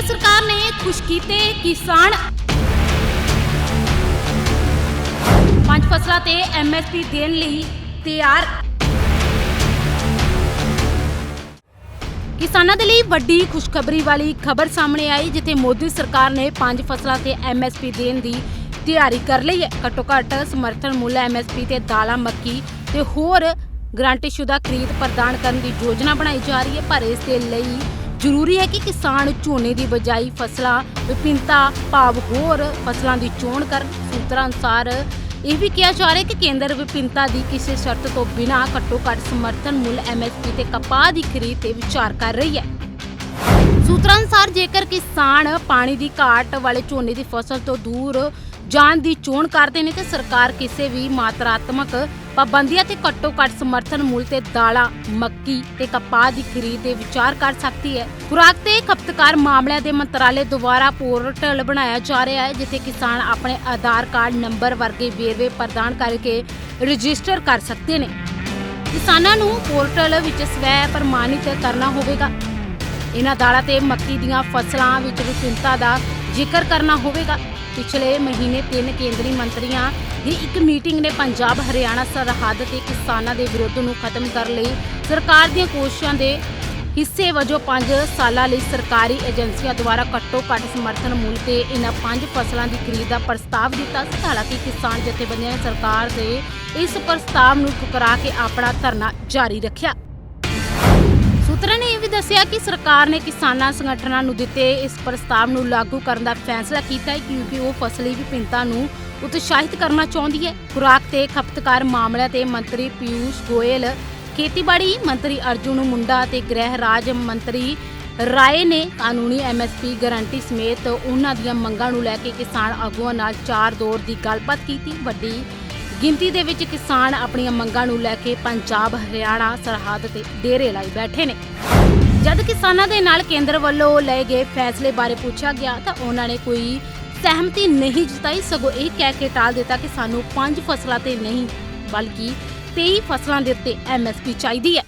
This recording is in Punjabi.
ਕੇਂਦਰ ਸਰਕਾਰ ਨੇ ਖੁਸ਼ ਕੀਤੇ ਕਿਸਾਨ। ਪੰਜ ਫਸਲਾਂ ਤੇ ਐਮਐਸਪੀ ਦੇਣ ਲਈ ਤਿਆਰ। ਕਿਸਾਨਾਂ ਦੇ ਲਈ ਵੱਡੀ ਖੁਸ਼ਖਬਰੀ ਵਾਲੀ ਖਬਰ ਸਾਹਮਣੇ ਆਈ, ਜਿੱਥੇ ਮੋਦੀ ਸਰਕਾਰ ਨੇ ਪੰਜ ਫਸਲਾਂ ਤੇ ਐਮਐਸਪੀ ਦੇਣ ਦੀ ਤਿਆਰੀ ਕਰ ਲਈ ਹੈ। ਘੱਟੋ ਘੱਟ ਸਮਰਥਨ ਮੁੱਲ ਐਮਐਸਪੀ ਤੇ ਦਾਲਾਂ, ਮੱਕੀ ਤੇ ਹੋਰ ਗਰੰਟੀਸ਼ੁਦਾ ਖਰੀਦ ਪ੍ਰਦਾਨ ਕਰਨ ਦੀ ਯੋਜਨਾ ਬਣਾਈ ਜਾ ਰਹੀ ਹੈ, ਪਰ ਇਸ ਦੇ ਲਈ ਜ਼ਰੂਰੀ ਹੈ ਕਿ ਕਿਸਾਨ ਝੋਨੇ ਦੀ ਬਜਾਈ ਫਸਲਾਂ ਵਿਭਿੰਨਤਾ ਭਾਵ ਹੋਰ ਫਸਲਾਂ ਦੀ ਚੋਣ ਕਰਨ। ਸੂਤਰਾਂ ਅਨੁਸਾਰ ਇਹ ਵੀ ਕਿਹਾ ਜਾ ਰਿਹਾ ਕਿ ਕੇਂਦਰ ਵਿਭਿੰਨਤਾ ਦੀ ਕਿਸੇ ਸ਼ਰਤ ਤੋਂ ਬਿਨਾਂ ਘੱਟੋ ਘੱਟ ਸਮਰਥਨ ਮੁੱਲ ਐਮਐਸਪੀ ਤੇ ਕਪਾਹ ਦੀ ਖਰੀਦ ਤੇ ਵਿਚਾਰ ਕਰ ਰਹੀ ਹੈ। ਸੂਤਰਾਂ ਅਨੁਸਾਰ ਜੇਕਰ ਕਿਸਾਨ ਪਾਣੀ ਦੀ ਘਾਟ ਵਾਲੇ ਝੋਨੇ ਦੀ ਫਸਲ ਤੋਂ ਦੂਰ ਜਾਣ ਦੀ ਚੋਣ ਕਰਦੇ ਨੇ ਤੇ ਸਰਕਾਰ ਕਿਸੇ ਵੀ ਮਾਤਰਾਤਮਕ ਪਾਬੰਦੀਆਂ ਤੇ ਘੱਟੋ ਘੱਟ ਸਮਰਥਨ ਮੁੱਲ ਤੇ ਦਾਲਾਂ, ਮੱਕੀ ਤੇ ਕਪਾਹ ਦੀ ਖਰੀਦ ਤੇ ਵਿਚਾਰ ਕਰ ਸਕਦੀ ਹੈ। ਖੁਰਾਕ ਤੇ ਖਪਤਕਾਰ ਮਾਮਲਿਆਂ ਦੇ ਮੰਤਰਾਲੇ ਦੁਆਰਾ ਪੋਰਟਲ ਬਣਾਇਆ ਜਾ ਰਿਹਾ ਹੈ, ਜਿੱਥੇ ਕਿਸਾਨ ਆਪਣੇ ਆਧਾਰ ਕਾਰਡ ਨੰਬਰ ਵਰਗੇ ਵੇਰਵੇ ਪ੍ਰਦਾਨ ਕਰਕੇ ਰਜਿਸਟਰ ਕਰ ਸਕਦੇ ਨੇ। ਕਿਸਾਨਾਂ ਨੂੰ ਪੋਰਟਲ ਵਿੱਚ ਸਵੈ ਪ੍ਰਮਾਣਿਤ ਕਰਨਾ ਹੋਵੇਗਾ। ਇਹਨਾਂ ਦਾਲਾਂ ਤੇ ਮੱਕੀ ਦੀਆਂ ਫਸਲਾਂ ਵਿੱਚ ਵਿਭਿੰਨਤਾ ਦਾ ਜ਼ਿਕਰ ਕਰਨਾ ਹੋਵੇਗਾ। ਪਿਛਲੇ ਮਹੀਨੇ ਤਿੰਨ ਕੇਂਦਰੀ ਮੰਤਰੀਆਂ ਦੀ ਇੱਕ ਮੀਟਿੰਗ ਨੇ ਪੰਜਾਬ, ਹਰਿਆਣਾ ਸਰਹੱਦ ਤੇ ਕਿਸਾਨਾਂ ਦੇ ਵਿਰੋਧ ਨੂੰ ਖਤਮ ਕਰਨ ਲਈ। ਸਰਕਾਰ ਦੀਆਂ ਕੋਸ਼ਿਸ਼ਾਂ ਦੇ ਹਿੱਸੇ ਵਜੋਂ 5 ਸਾਲਾਂ ਲਈ ਸਰਕਾਰੀ ਏਜੰਸੀਆਂ ਦੁਆਰਾ ਘੱਟੋ ਘੱਟ ਸਮਰਥਨ ਮੁੱਲ ਤੇ ਇਹਨਾਂ ਪੰਜ ਫਸਲਾਂ ਦੀ ਖਰੀਦ ਦਾ ਪ੍ਰਸਤਾਵ ਦਿੱਤਾ ਸੀ। ਹਾਲਾਂਕਿ ਕਿਸਾਨ ਜਥੇਬੰਦੀਆਂ ਨੇ ਸਰਕਾਰ ਦੇ ਇਸ ਪ੍ਰਸਤਾਵ ਨੂੰ ਠੁਕਰਾ ਕੇ ਆਪਣਾ ਧਰਨਾ ਜਾਰੀ ਰੱਖਿਆ। ਸੂਤਰਾਂ ਨੇ ਇਹ ਵੀ ਦੱਸਿਆ ਕਿ ਸਰਕਾਰ ਨੇ ਕਿਸਾਨਾਂ ਸੰਗਠਨਾਂ ਨੂੰ ਦਿੱਤੇ ਇਸ ਪ੍ਰਸਤਾਵ ਨੂੰ ਲਾਗੂ ਕਰਨ ਦਾ ਫੈਸਲਾ ਕੀਤਾ ਹੈ ਕਿਉਂਕਿ ਉਹ ਫਸਲੀ ਵਿਭਿੰਨਤਾ ਨੂੰ ਉਤਸ਼ਾਹਿਤ ਕਰਨਾ ਚਾਹੁੰਦੀ ਹੈ। ਖੁਰਾਕ ਤੇ ਖਪਤਕਾਰ ਮਾਮਲਿਆਂ ਤੇ ਮੰਤਰੀ ਪਿਊਸ਼ ਗੋਇਲ, ਖੇਤੀਬਾੜੀ ਮੰਤਰੀ ਅਰਜੁਨ ਮੁੰਡਾ ਅਤੇ ਗ੍ਰਹਿ ਰਾਜ ਮੰਤਰੀ ਰਾਏ ਨੇ ਕਾਨੂੰਨੀ ਐਮਐਸਪੀ ਗਾਰੰਟੀ ਸਮੇਤ ਉਹਨਾਂ ਦੀਆਂ ਮੰਗਾਂ ਨੂੰ ਲੈ ਕੇ ਕਿਸਾਨ ਆਗੂਆਂ ਨਾਲ ਚਾਰ ਦੌਰ ਦੀ ਗੱਲਬਾਤ ਕੀਤੀ। ਵੱਡੀ ਗਿਣਤੀ ਦੇ ਵਿੱਚ ਕਿਸਾਨ ਆਪਣੀਆਂ ਮੰਗਾਂ ਨੂੰ ਲੈ ਕੇ ਪੰਜਾਬ, ਹਰਿਆਣਾ, ਸਰਹੱਦ ਤੇ ਡੇਰੇ ਲਾਈ ਬੈਠੇ ਨੇ। ਜਦ ਕਿਸਾਨਾਂ ਦੇ ਨਾਲ ਕੇਂਦਰ ਵੱਲੋਂ ਲਏ ਗਏ ਫੈਸਲੇ ਬਾਰੇ ਪੁੱਛਿਆ ਗਿਆ ਤਾਂ ਉਹਨਾਂ ਨੇ ਕੋਈ ਸਹਿਮਤੀ ਨਹੀਂ ਜਤਾਈ। ਸਗੋਂ ਇਹ ਕਹਿ ਕੇ ਟਾਲ ਦਿੱਤਾ ਕਿ ਸਾਨੂੰ ਪੰਜ ਫਸਲਾਂ ਤੇ ਨਹੀਂ, ਬਲਕਿ 23 ਫਸਲਾਂ ਦੇ ਉੱਤੇ ਐਮਐਸਪੀ ਚਾਹੀਦੀ ਹੈ।